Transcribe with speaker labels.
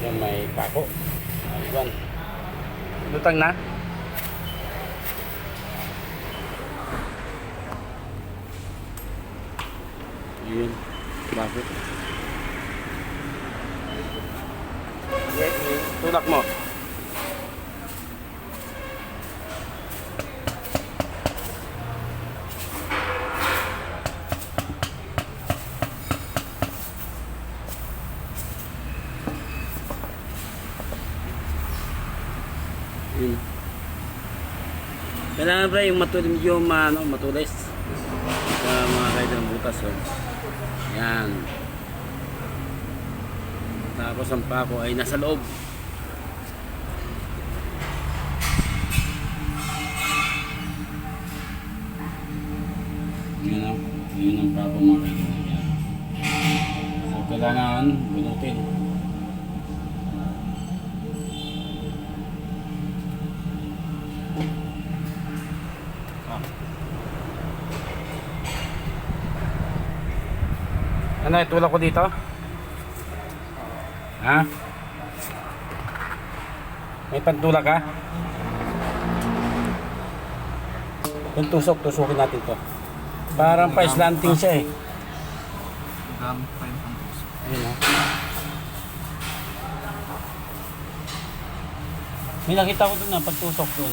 Speaker 1: May pako. Iwan. Lutang na. Yun. Bakit? Okay, tulak mo. Yun. Kailangan pa yung matulis, medyo ma, ano, matulis. Sa mga kahit ng butas. Oh. Yan. Tapos ang pako ay nasa loob. Yan ang, yun ang pako mga. Yan. So, kailangan bunutin. Ano, itulak ko dito? Ha? May pantulak ka? Yung tusok, tusukin natin to. Parang pa slanting siya eh.
Speaker 2: Gamit pa yung pangtusok.
Speaker 1: Ayun oh. May nakita ko doon na pagtusok doon.